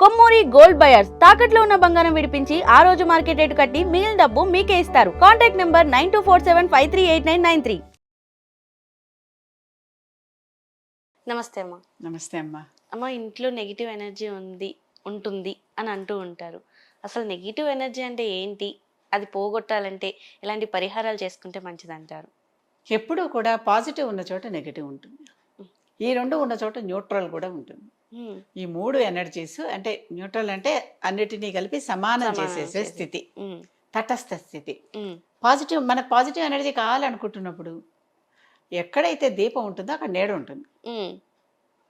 Kommuri gold buyers తాకట్లో ఉన్న బంగారం విడిపించి ఆ రోజు మార్కెట్ రేటు కట్టి మిగిలిన డబ్బు మీకే ఇస్తారు. Contact number nine two four seven five three eight nine nine three. నమస్తే అమ్మా. నమస్తే అమ్మా. అమ్మ ఇంట్లో నెగిటివ్ ఎనర్జీ ఉంది ఉంటుంది అని అంటూ ఉంటారు. అసలు నెగిటివ్ ఎనర్జీ అంటే ఏంటి? అది పోగొట్టాలంటే ఎలాంటి పరిహారాలు చేసుకుంటే మంచిది అంటారు ఎప్పుడూ కూడా పాజిటివ్ ఉన్న చోట నెగిటివ్ ఉంటుంది. ఈ రెండు ఉన్న చోట న్యూట్రల్ కూడా ఉంటుంది. ఈ మూడు ఎనర్జీస్ అంటే న్యూట్రల్ అంటే అన్నిటినీ కలిపి సమానం చేసేసే చేసే. స్థితి. తటస్థ స్థితి. పాజిటివ్ మనకు పాజిటివ్ ఎనర్జీ కావాలనుకుంటున్నప్పుడు ఎక్కడైతే దీపం ఉంటుందో అక్కడ నీడ ఉంటుంది.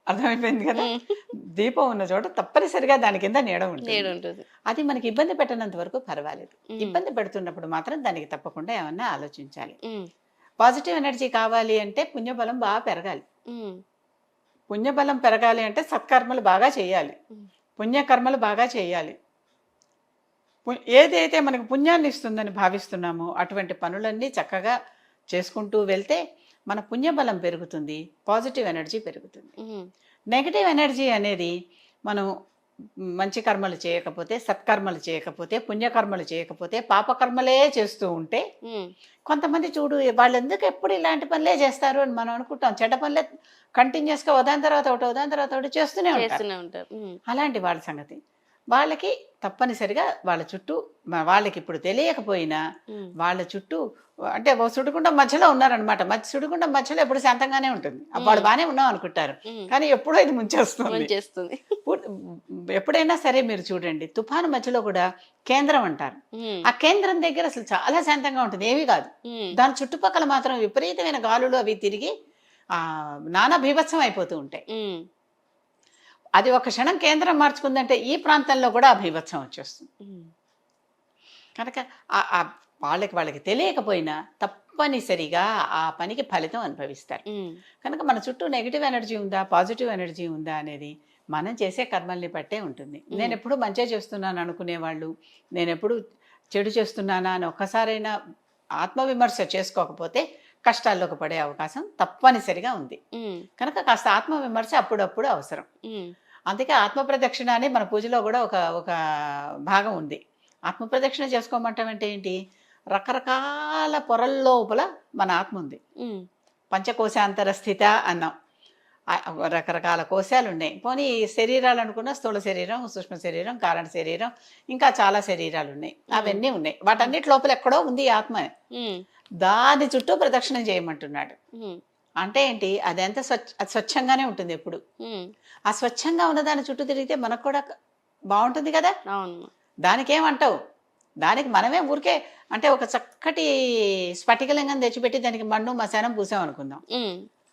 అర్థమైపోయింది కదా? దీపం ఉన్న చోట తప్పనిసరిగా దాని కింద నీడ ఉంటుంది. అది మనకి ఇబ్బంది పెట్టినంత వరకు పర్వాలేదు. ఇబ్బంది పెడుతున్నప్పుడు మాత్రం దానికి తప్పకుండా ఏమన్నా ఆలోచించాలి. పాజిటివ్ ఎనర్జీ కావాలి అంటే పుణ్యబలం బాగా పెరగాలి. పుణ్యబలం పెరగాలి అంటే సత్కర్మలు బాగా చేయాలి. పుణ్యకర్మలు బాగా చేయాలి ఏదైతే మనకు పుణ్యాన్ని ఇస్తుందని భావిస్తున్నామో అటువంటి పనులన్నీ చక్కగా చేసుకుంటూ వెళ్తే మన పుణ్యబలం పెరుగుతుంది పాజిటివ్ ఎనర్జీ పెరుగుతుంది. నెగటివ్ ఎనర్జీ అనేది మనం మంచి కర్మలు చేయకపోతే సత్కర్మలు చేయకపోతే పుణ్యకర్మలు చేయకపోతే పాపకర్మలే చేస్తూ ఉంటే. కొంతమంది చూడు వాళ్ళు ఎందుకు ఎప్పుడు ఇలాంటి పనులే చేస్తారు అని మనం అనుకుంటాం. చెడ్డ పనులే కంటిన్యూస్గా ఉదాని తర్వాత ఒకటి ఉదాని తర్వాత ఒకటి చేస్తూనే ఉంటారు. అలాంటి వాళ్ళ సంగతి. వాళ్ళకి తప్పనిసరిగా వాళ్ళ చుట్టూ వాళ్ళకి ఇప్పుడు తెలియకపోయినా. వాళ్ళ చుట్టూ అంటే ఓ సుడిగుండం మధ్యలో ఉన్నారనమాట. మధ్య సుడిగుండం మధ్యలో ఎప్పుడు శాంతంగానే ఉంటుంది. వాళ్ళు బాగానే ఉన్నాం అనుకుంటారు. కానీ ఎప్పుడో ఇది ముంచేస్తుంది. ఎప్పుడైనా సరే మీరు చూడండి తుఫాను మధ్యలో కూడా కేంద్రం అంటారు. ఆ కేంద్రం దగ్గర అసలు చాలా శాంతంగా ఉంటుంది ఏమీ కాదు. దాని చుట్టుపక్కల మాత్రం విపరీతమైన గాలులు అవి తిరిగి ఆ నానా బీభత్సం అయిపోతూ ఉంటాయి. అది ఒక క్షణం కేంద్రం మార్చుకుందంటే ఈ ప్రాంతంలో కూడా ఆ బీభత్సం వచ్చేస్తుంది. కనుక వాళ్ళకి వాళ్ళకి తెలియకపోయినా తప్పనిసరిగా ఆ పనికి ఫలితం అనుభవిస్తారు. కనుక మన చుట్టూ నెగిటివ్ ఎనర్జీ ఉందా పాజిటివ్ ఎనర్జీ ఉందా అనేది మనం చేసే కర్మల్ని బట్టే ఉంటుంది. నేను ఎప్పుడు మంచిగా చేస్తున్నాను అనుకునే వాళ్ళు నేను ఎప్పుడు చెడు చేస్తున్నానా అని ఒక్కసారైనా ఆత్మవిమర్శ చేసుకోకపోతే కష్టాల్లోకి పడే అవకాశం తప్పనిసరిగా ఉంది. కనుక కాస్త ఆత్మవిమర్శ అప్పుడప్పుడు అవసరం. అందుకే ఆత్మ ప్రదక్షిణ అని మన పూజలో కూడా ఒక ఒక భాగం ఉంది. ఆత్మ ప్రదక్షిణ చేసుకోమంటామంటే ఏంటి? రకరకాల పొరల లోపల మన ఆత్మ ఉంది. పంచకోశాంతర స్థిత అన్నాం. రకరకాల కోశాలు ఉన్నాయి. పోనీ ఈ శరీరాలు అనుకున్న స్థూల శరీరం సూక్ష్మ శరీరం కారణ శరీరం ఇంకా చాలా శరీరాలు ఉన్నాయి. అవన్నీ ఉన్నాయి. వాటన్నిటి లోపల ఎక్కడో ఉంది ఈ ఆత్మ. దాని చుట్టూ ప్రదక్షిణ చేయమంటున్నాడు. అంటే ఏంటి? అది ఎంత స్వచ్ఛ స్వచ్ఛంగానే ఉంటుంది ఎప్పుడు. ఆ స్వచ్ఛంగా ఉన్న దాని చుట్టూ తిరిగితే మనకు కూడా బాగుంటుంది కదా? అవును. దానికి మనమే ఊరికే అంటే ఒక చక్కటి స్ఫటికలింగం తెచ్చిపెట్టి దానికి మన్ను మశానం పూసాం అనుకుందాం.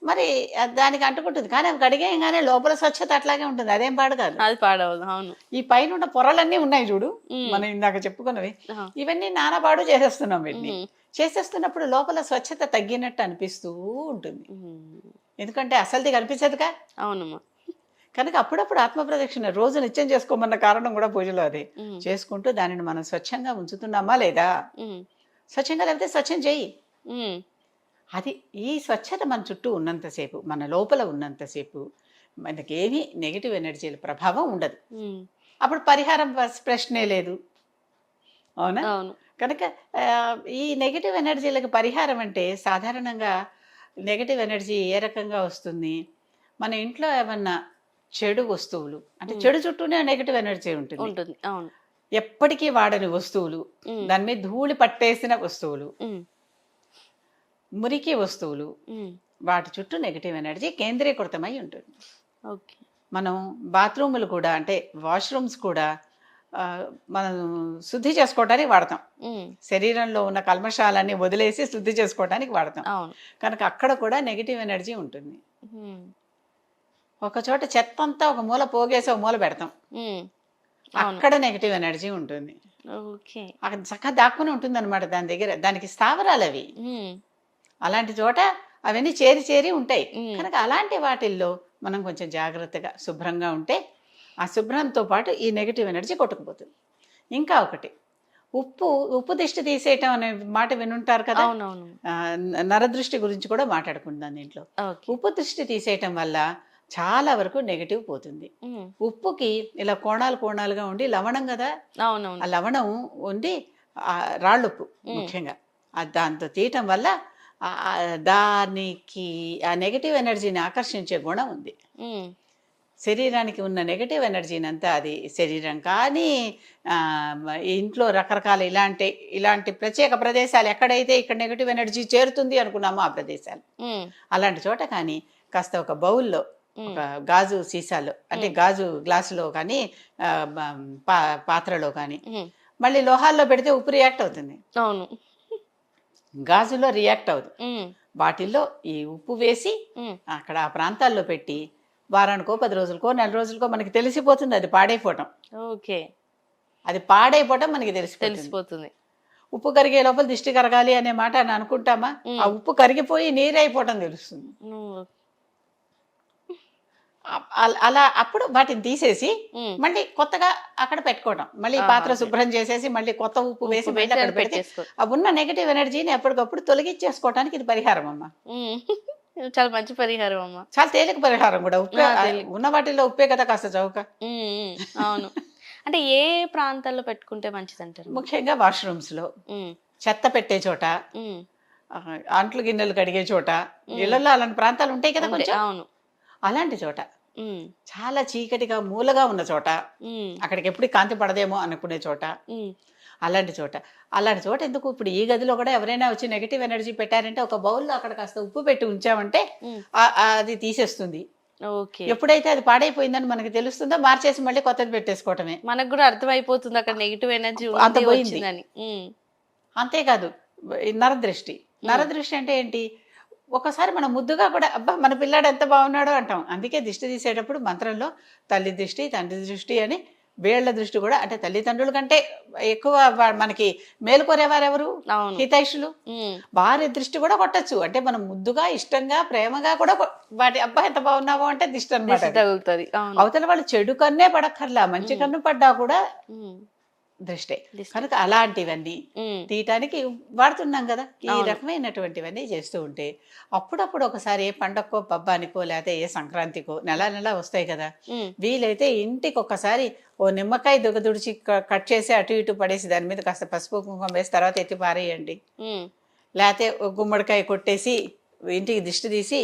మరి దానికి అంటుకుంటుంది కానీ అవి కడిగేయగానే లోపల స్వచ్ఛత అట్లాగే ఉంటుంది అదేం పాడు కాదు అది పాడవదు అవును ఈ పైన ఉన్న పొరలన్నీ ఉన్నాయి చూడు. మనం ఇందాక చెప్పుకున్నవి. ఇవన్నీ నానాపాడు చేసేస్తున్నాం వీటిని. చేసేస్తున్నప్పుడు లోపల స్వచ్ఛత తగ్గినట్టు అనిపిస్తూ ఉంటుంది. ఎందుకంటే అసలుది కనిపించదుగా అవునమ్మా కనుక అప్పుడప్పుడు ఆత్మ ప్రదక్షిణ రోజు నిత్యం చేసుకోమన్న కారణం కూడా పూజలో అదే. చేసుకుంటూ దానిని మనం స్వచ్ఛంగా ఉంచుతున్నామా లేదా. స్వచ్ఛంగా లేకపోతే స్వచ్ఛం చేయి. అది ఈ స్వచ్ఛత మన చుట్టూ ఉన్నంతసేపు మన లోపల ఉన్నంతసేపు మనకి ఏమీ నెగిటివ్ ఎనర్జీల ప్రభావం ఉండదు. అప్పుడు పరిహారం ప్ర- ప్రశ్నే లేదు అవునా కనుక ఈ నెగిటివ్ ఎనర్జీలకు పరిహారం అంటే సాధారణంగా నెగిటివ్ ఎనర్జీ ఏ రకంగా వస్తుంది మన ఇంట్లో ఏమన్నా చెడు వస్తువులు అంటే. చెడు చుట్టూనే నెగిటివ్ ఎనర్జీ ఉంటుంది ఉంటుంది అవును ఎప్పటికీ వాడని వస్తువులు. దాని మీద ధూళి పట్టేసిన వస్తువులు. మురికి వస్తువులు. వాటి చుట్టూ నెగిటివ్ ఎనర్జీ కేంద్రీకృతమై ఉంటుంది. ఓకే. మనం బాత్రూములు కూడా అంటే వాష్రూమ్స్ కూడా మనం శుద్ధి చేసుకోవడానికి వాడతాం. శరీరంలో ఉన్న కల్మషాలన్నీ వదిలేసి శుద్ధి చేసుకోవడానికి వాడతాం. కనుక అక్కడ కూడా నెగిటివ్ ఎనర్జీ ఉంటుంది. ఒక చోట చెత్త అంతా ఒక మూల పోగేసి ఒక మూల పెడతాం. అక్కడ నెగిటివ్ ఎనర్జీ ఉంటుంది. అక్కడ చక్కగా దాక్కుని ఉంటుంది అనమాట దాని దగ్గర. దానికి స్థావరాలు అవి. అలాంటి చోట అవన్నీ చేరి చేరి ఉంటాయి. కనుక అలాంటి వాటిల్లో మనం కొంచెం జాగ్రత్తగా శుభ్రంగా ఉంటే ఆ శుభ్రంతో పాటు ఈ నెగిటివ్ ఎనర్జీ కొట్టుకుపోతుంది. ఇంకా ఒకటి ఉప్పు ఉప్పు దిష్టి తీసేయటం అనే మాట వినుంటారు కదా? నరదృష్టి గురించి కూడా మాట్లాడుకుందాం దీంట్లో. ఉప్పు దృష్టి తీసేయటం వల్ల చాలా వరకు నెగిటివ్ పోతుంది. ఉప్పుకి ఇలా కోణాలు కోణాలుగా ఉండి లవణం కదా? ఆ లవణం ఉండి రాళ్ళుప్పు. ముఖ్యంగా. దాంతో తీయటం వల్ల దానికి ఆ నెగిటివ్ ఎనర్జీని ఆకర్షించే గుణం ఉంది. శరీరానికి ఉన్న నెగిటివ్ ఎనర్జీని అంతా అది శరీరం. కానీ ఇంట్లో రకరకాల ఇలాంటి ఇలాంటి ప్రత్యేక ప్రదేశాలు ఎక్కడైతే ఇక్కడ నెగిటివ్ ఎనర్జీ చేరుతుంది అనుకున్నామో ఆ ప్రదేశాలు. అలాంటి చోట కానీ కాస్త ఒక బౌల్లో ఒక గాజు సీసాలో అంటే. గాజు గ్లాసులో కానీ పాత్రలో కానీ మళ్ళీ లోహాల్లో పెడితే ఉప్పు రియాక్ట్ అవుతుంది. అవును. గాజులో రియాక్ట్ అవుతుంది ఉమ్, వాటిల్లో ఈ ఉప్పు వేసి అక్కడ ఆ ప్రాంతాల్లో పెట్టి వారానికో పది రోజులకో నెల రోజులకో మనకి తెలిసిపోతుంది అది పాడైపోవటం ఓకే. అది పాడైపోవటం మనకి తెలిసిపోతుంది. తెలిసిపోతుంది. ఉప్పు కరిగే లోపల దిష్టి కరగాలి అనే మాట అని అనుకుంటామా. ఆ ఉప్పు కరిగిపోయి నీరైపోవటం తెలుస్తుంది. అల- అప్పుడు వాటిని తీసేసి మళ్ళీ కొత్తగా అక్కడ పెట్టుకోవటం. మళ్ళీ పాత్ర. శుభ్రం చేసేసి మళ్ళీ కొత్త ఉప్పు వేసి మళ్ళీ అక్కడ ఆ ఉన్న నెగటివ్ ఎనర్జీని ఎప్పటికప్పుడు తొలగించేసుకోవడానికి ఇది పరిహారం అమ్మా. చాలా మంచి పరిహారం అమ్మ. చాలా తేలిక పరిహారం కూడా. ఉప్పే. ఉన్న వాటిల్లో ఉప్పే కదా కాస్త చౌక. అవును. అంటే ఏ ప్రాంతాల్లో పెట్టుకుంటే మంచిది అంటారు ముఖ్యంగా వాష్రూమ్స్లో చెత్త పెట్టే చోట అంట్లు గిన్నెలు కడిగే చోట. ఇళ్ళలో అలాంటి ప్రాంతాలు ఉంటాయి కదా కొంచెం? అవును. అలాంటి చోట. చాలా చీకటిగా మూలగా ఉన్న చోట. అక్కడికి ఎప్పుడు కాంతి పడదేమో అనుకునే చోట. అలాంటి చోట. అలాంటి చోట ఎందుకు? ఇప్పుడు ఈ గదిలో కూడా ఎవరైనా వచ్చి నెగిటివ్ ఎనర్జీ పెట్టారంటే ఒక బౌల్లో అక్కడ కాస్త ఉప్పు పెట్టి ఉంచామంటే అది తీసేస్తుంది. ఓకే. ఎప్పుడైతే అది పాడైపోయిందని మనకి తెలుస్తుందో మార్చేసి మళ్ళీ కొత్తది పెట్టేసుకోవటమే. మనకు కూడా అర్థమైపోతుంది అక్కడ నెగిటివ్ ఎనర్జీ అంత పోయింది. అంతేకాదు నరదృష్టి. నరదృష్టి అంటే ఏంటి? ఒకసారి మనం ముద్దుగా కూడా అబ్బా మన పిల్లాడు ఎంత బాగున్నాడో అంటాం. అందుకే దిష్టి తీసేటప్పుడు మంత్రంలో తల్లి దృష్టి తండ్రి దృష్టి అని వేళ్ళ దృష్టి కూడా అంటే తల్లిదండ్రుల కంటే ఎక్కువ మనకి మేలుకోరేవారెవరు అవును. హితైషులు. భార్య దృష్టి కూడా కొట్టచ్చు. అంటే మనం ముద్దుగా ఇష్టంగా ప్రేమగా కూడా వాటి అబ్బాయి ఎంత బాగున్నావో అంటే దిష్టి అనమాట అవతల వాళ్ళు చెడు కన్నే పడక్కర్లా. మంచి. కన్ను పడ్డా కూడా దృష్టే. కనుక అలాంటివన్నీ తీయటానికి వాడుతున్నాం కదా. ఈ. రకమైనటువంటివన్నీ చేస్తూ ఉంటే అప్పుడప్పుడు ఒకసారి ఏ పండక్కో పబ్బానికో లేకపోతే ఏ సంక్రాంతికో నెల నెల వస్తాయి కదా. వీలైతే ఇంటికి ఒకసారి ఓ నిమ్మకాయ దుగదుడిచి కట్ చేసి అటు ఇటు పడేసి దాని మీద కాస్త పసుపు కుంకుమ వేసి తర్వాత ఎత్తి పారేయండి. లేకపోతే గుమ్మడికాయ కొట్టేసి ఇంటికి దిష్టి తీసి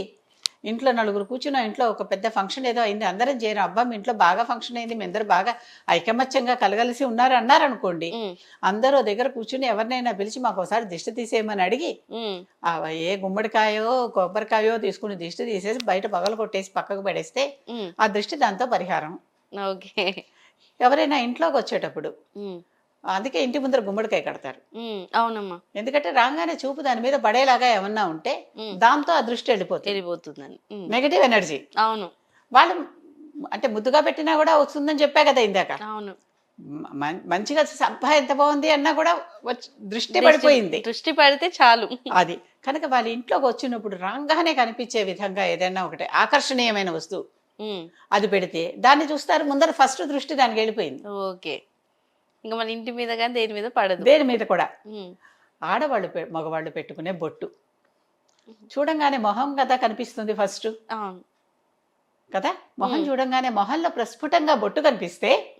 ఇంట్లో నలుగురు కూర్చున్న ఇంట్లో ఒక పెద్ద ఫంక్షన్ ఏదో అయింది అందరం చేరు. అబ్బా మీ ఇంట్లో బాగా ఫంక్షన్ అయింది మీ అందరు బాగా ఐకమత్యంగా కలగలిసి ఉన్నారు అన్నారు అనుకోండి. అందరూ దగ్గర కూర్చుని ఎవరినైనా పిలిచి మాకు ఒకసారి దిష్టి తీసేయమని అడిగి ఏ గుమ్మడికాయో కొబ్బరికాయో తీసుకుని దిష్టి తీసేసి బయట పగలు కొట్టేసి పక్కకు పడేస్తే ఆ దృష్టి దాంతో పరిహారం. ఓకే. ఎవరైనా ఇంట్లోకి వచ్చేటప్పుడు అందుకే ఇంటి ముందర గుమ్మడికాయ కడతారు. అవునమ్మా. ఎందుకంటే రాగానే చూపు దాని మీద పడేలాగా ఏమన్నా ఉంటే దాంతో ఆ దృష్టి వెళ్ళిపోతుంది. వెళ్ళిపోతుందని. నెగటివ్ ఎనర్జీ అవును. వాళ్ళు అంటే ముద్దుగా పెట్టినా కూడా వస్తుందని చెప్పా కదా ఇందాక. అవును. మంచిగా అబ్బాయి ఎంత బాగుంది అన్నా కూడా దృష్టి పడిపోయింది. దృష్టి పడితే చాలు. అది. కనుక వాళ్ళ ఇంట్లోకి వచ్చినప్పుడు రాగానే కనిపించే విధంగా ఏదైనా ఒకటి ఆకర్షణీయమైన వస్తువు అది పెడితే దాన్ని చూస్తారు. ముందర ఫస్ట్ దృష్టి దానికి వెళ్ళిపోయింది. ఓకే. ఇంకా మన ఇంటి మీద కానీ దేని మీద పడదు. దేని మీద కూడా. ఆడవాళ్ళు మగవాళ్ళు పెట్టుకునే బొట్టు. చూడంగానే మొహం కదా కనిపిస్తుంది ఫస్ట్. కదా? మొహం. చూడంగానే మొహంలో ప్రస్ఫుటంగా బొట్టు కనిపిస్తే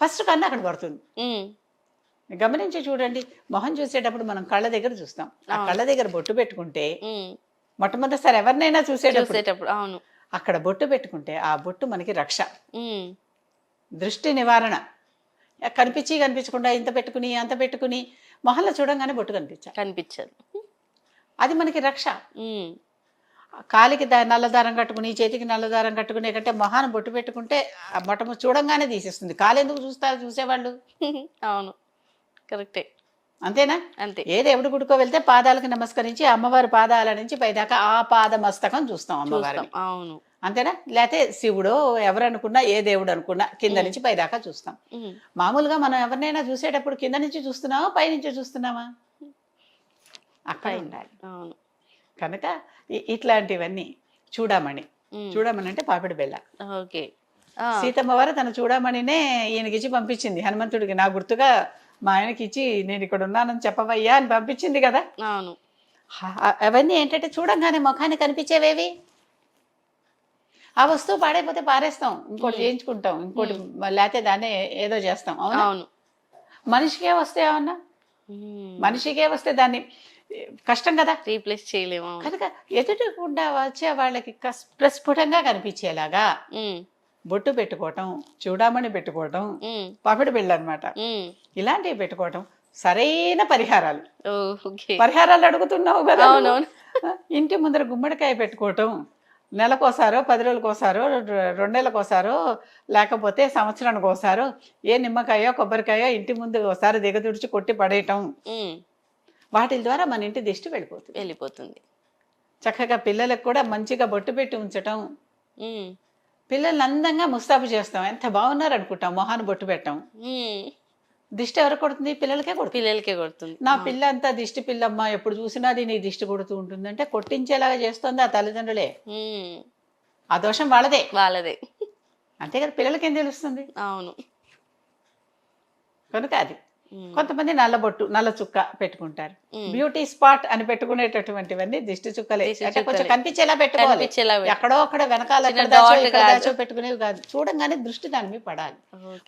ఫస్ట్ కన్నా అక్కడ పడుతుంది. గమనించి చూడండి మొహం చూసేటప్పుడు మనం కళ్ళ దగ్గర చూస్తాం. ఆ. కళ్ళ దగ్గర బొట్టు పెట్టుకుంటే మొట్టమొదటిసారి ఎవరినైనా చూసేటప్పుడు అవును. అక్కడ బొట్టు పెట్టుకుంటే ఆ బొట్టు మనకి రక్ష. దృష్టి నివారణ. కనిపించి కనిపించకుండా ఇంత పెట్టుకుని అంత పెట్టుకుని మొహంలో చూడంగానే బొట్టు కనిపించాలి. కనిపించదు. అది మనకి రక్ష. కాలికి దా నల్లదారం కట్టుకుని చేతికి నల్లదారం కట్టుకునే కంటే మొహాన బొట్టు పెట్టుకుంటే ఆ మొట్టమొదటి చూడంగానే తీసేస్తుంది. కాలు ఎందుకు చూస్తారు చూసేవాళ్ళు? అవును. కరెక్టే. అంతేనా? అంతే. ఏ దేవుడి గుడికో వెళ్తే పాదాలకు నమస్కరించి అమ్మవారి పాదాల నుంచి పైదాకా ఆ పాద మస్తకం చూస్తాం అమ్మవారిని. చూస్తాం. అవును. అంతేనా? లేకపోతే శివుడో ఎవరనుకున్నా ఏ దేవుడు అనుకున్నా కింద. నుంచి పైదాకా చూస్తాం. మామూలుగా మనం ఎవరినైనా చూసేటప్పుడు కింద నుంచి చూస్తున్నామా పై నుంచి చూస్తున్నామా అక్కడ. ఉండాలి. కనుక ఇట్లాంటివన్నీ చూడమణి. ఉమ్, చూడమని అంటే పాపిడి బెల్ల. ఓకే. సీతమ్మ వారు తన చూడమణినే ఈయనకిచ్చి పంపించింది. హనుమంతుడికి నా గుర్తుగా మా ఆయనకి ఇచ్చి నేను ఇక్కడ ఉన్నానని చెప్పవయ్యా అని పంపించింది కదా. అవును. అవన్నీ ఏంటంటే చూడంగానే ముఖాన్ని కనిపించేవేవి? ఆ వస్తువు పాడైపోతే పారేస్తాం. ఇంకోటి. చేయించుకుంటాం. ఇంకోటి లేకపోతే దాన్ని ఏదో చేస్తాం. అవునా? మనిషికే వస్తే ఏమన్నా? మనిషికే వస్తే దాన్ని కష్టం కదా? రీప్లేస్ చేయలేము. కనుక ఎదుటికుండా వచ్చే వాళ్ళకి ప్రస్ఫుటంగా కనిపించేలాగా బొట్టు పెట్టుకోవటం చూడామణి పెట్టుకోవటం పాపిడి బిళ్ళ అనమాట. ఇలాంటివి పెట్టుకోవటం సరైన పరిహారాలు. పరిహారాలు అడుగుతున్నావు కదా ఇంటి ముందర గుమ్మడికాయ పెట్టుకోవటం నెలకోసారో పది రోజులకోసారో రెండేళ్ళకోసారో లేకపోతే సంవత్సరానికి ఒకసారో ఏ నిమ్మకాయో కొబ్బరికాయో ఇంటి ముందు ఒకసారి దిగదుడిచి కొట్టి పడేయటం. వాటి ద్వారా మన ఇంటి దిష్టి వెళ్ళిపోతుంది. వెళ్ళిపోతుంది. చక్కగా పిల్లలకు కూడా మంచిగా బొట్టు పెట్టి ఉంచటం. పిల్లల్ని అందంగా ముస్తాబు చేస్తాం. ఎంత బాగున్నారు అనుకుంటాం మొహాన్ని బొట్టు పెట్టాం. దిష్టి ఎవరు కొడుతుంది? పిల్లలకే కొడుతుంది. పిల్లలకే కొడుతుంది. నా పిల్ల అంతా దిష్టి పిల్లమ్మ ఎప్పుడు చూసినా దీని దిష్టి కొడుతూ ఉంటుందంటే కొట్టించేలాగా చేస్తుంది ఆ తల్లిదండ్రులే. ఆ దోషం వాళ్ళదే. వాళ్ళదే. అంతే కదా పిల్లలకి ఏం తెలుస్తుంది? అవును. కనుక అది. కొంతమంది నల్ల బొట్టు నల్ల చుక్క పెట్టుకుంటారు. బ్యూటీ స్పాట్ అని పెట్టుకునేటటువంటివన్నీ దిష్టి చుక్కలే. అంటే కొంచెం. కనిపించేలా పెట్టుకోవాలి. ఎక్కడో అక్కడ వెనకాల దాచో, పెట్టుకునేవి కాదు. చూడంగానే దృష్టి దాని మీద పడాలి.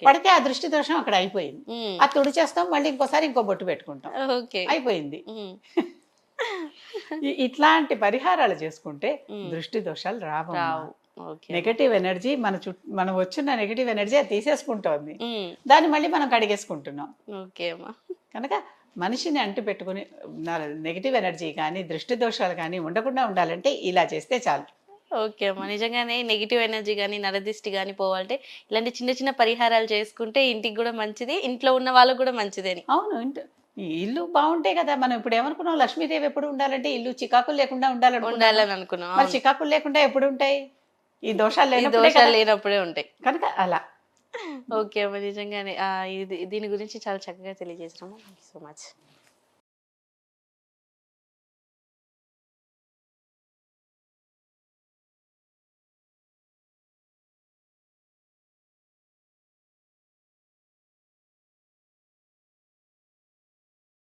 పడితే ఆ దృష్టి దోషం అక్కడ అయిపోయింది. ఉమ్, అది తుడిచేస్తాం మళ్ళీ ఇంకోసారి ఇంకో బొట్టు పెట్టుకుంటాం. అయిపోయింది. ఇట్లాంటి పరిహారాలు చేసుకుంటే. దృష్టి దోషాలు రావు. నెగటివ్ ఎనర్జీ మన చుట్టూ మనం వచ్చిన నెగటివ్ ఎనర్జీ అది తీసేసుకుంటోంది. దాన్ని మళ్ళీ మనం కడిగేసుకుంటున్నాం. ఓకే అమ్మా. కనుక మనిషిని అంటు పెట్టుకుని నెగిటివ్ ఎనర్జీ కానీ దృష్టి దోషాలు కానీ ఉండకుండా ఉండాలంటే ఇలా చేస్తే చాలు. ఓకే అమ్మా. నిజంగానే నెగిటివ్ ఎనర్జీ కానీ నరదిష్టి కానీ పోవాలంటే ఇలాంటి చిన్న చిన్న పరిహారాలు చేసుకుంటే ఇంటికి కూడా మంచిది ఇంట్లో ఉన్న వాళ్ళకు కూడా మంచిదని అవును ఇంట- ఈ ఇల్లు బాగుంటే కదా మనం ఇప్పుడు ఏమనుకున్నాం లక్ష్మీదేవి ఎప్పుడు ఉండాలంటే ఇల్లు చికాకులు లేకుండా ఉండాలనుకున్నాం ఉండాలని అనుకున్నాం మరి అవును. చికాకులు లేకుండా ఎప్పుడు ఉంటాయి? ఈ దోషాలు ఈ లేనప్పుడే దోషాలు. లేనప్పుడే ఉంటాయి. కనుక అలా. ఓకే అమ్మ నిజంగానే ఇది దీని గురించి చాలా చక్కగా తెలియజేసినాము. Thank you so much